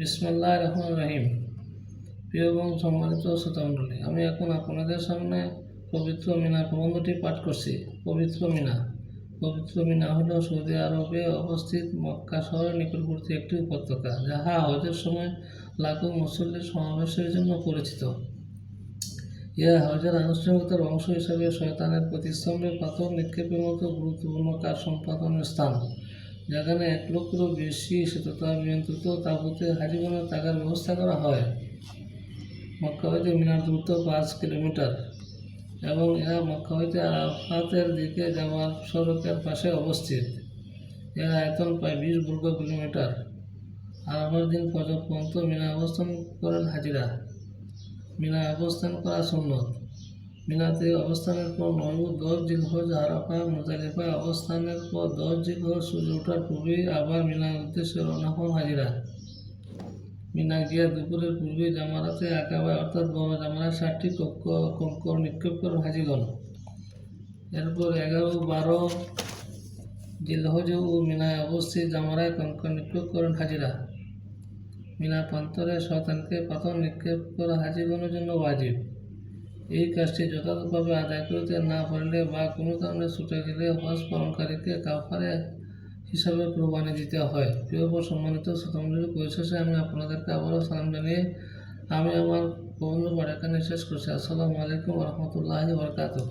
বিসমুল্লাহ রহমান রহিম প্রিয় এবং সম্মানিত শ্রোতামণ্ডলী আমি এখন আপনাদের সামনে পবিত্র মিনা প্রবন্ধটি পাঠ করছি। পবিত্র মিনা। পবিত্র মিনা হল সৌদি আরবে অবস্থিত মক্কা শহরের নিকটবর্তী একটি উপত্যকা, যাহা হজের সময় লাখো মুসল্লির সমাবেশের জন্য পরিচিত। ইহা হজের আনুষ্ঠানিকতার অংশ হিসাবে শয়তানের প্রতিস্তম্ভে পাথর নিক্ষেপের মতো গুরুত্বপূর্ণ কাজ সম্পাদনের স্থান। যেখানে এক লক্ষেরও বেশি শীততা নিয়ন্ত্রিত তাবুতে হাজিগণের থাকার ব্যবস্থা করা হয়। মক্কা হইতে মিনার দূরত্ব পাঁচ কিলোমিটার এবং ইহা মক্কা হইতে আরাফাতের দিকে যাওয়ার সড়কের পাশে অবস্থিত। এর আয়তন প্রায় বিশ বর্গ কিলোমিটার। আরাফার দিন পর্যন্ত মিনা অবস্থান করেন হাজিরা। মিনা অবস্থান করা সুন্নত। মিনাতে অবস্থানের পর ও দশ জিলহজ আরাফা মুজালিফায় অবস্থানের পর দশ জিলহজ সূর্য ওঠার পূর্বেই আবার মিনার উদ্দেশ্যে রওনা হন হাজিরা। মিনা গিয়া দুপুরের পূর্বে জামারাতে আঁকাবায় অর্থাৎ বড় জামারায় ষাটটি কক্ষ কঙ্কর নিক্ষেপ করেন হাজিগণ এরপর এগারো বারো জিলহজ ও মিনায় অবস্থিত জামারায় কঙ্কর নিক্ষেপ করেন হাজিরা। মিনা প্রান্তরে শয়তানকে পাথর নিক্ষেপ করা হাজিগণের জন্য ওয়াজিব। এই কাজটি যথাযথভাবে আদায় করতে না পারলে বা কোনো কারণে ছুটে গেলে হজ পালনকারীকে কাফারে হিসাবে প্রমাণে দিতে হয়। প্রিয় সম্মানিত শ্রোতামণ্ডলী, পরিশেষে আমি আপনাদেরকে আবারও সালাম জানিয়ে আমি আমার প্রবন্ধ পাঠ এখানে শেষ করছি। আসসালামু আলাইকুম রহমতুল্লাহ বরকাতুহ।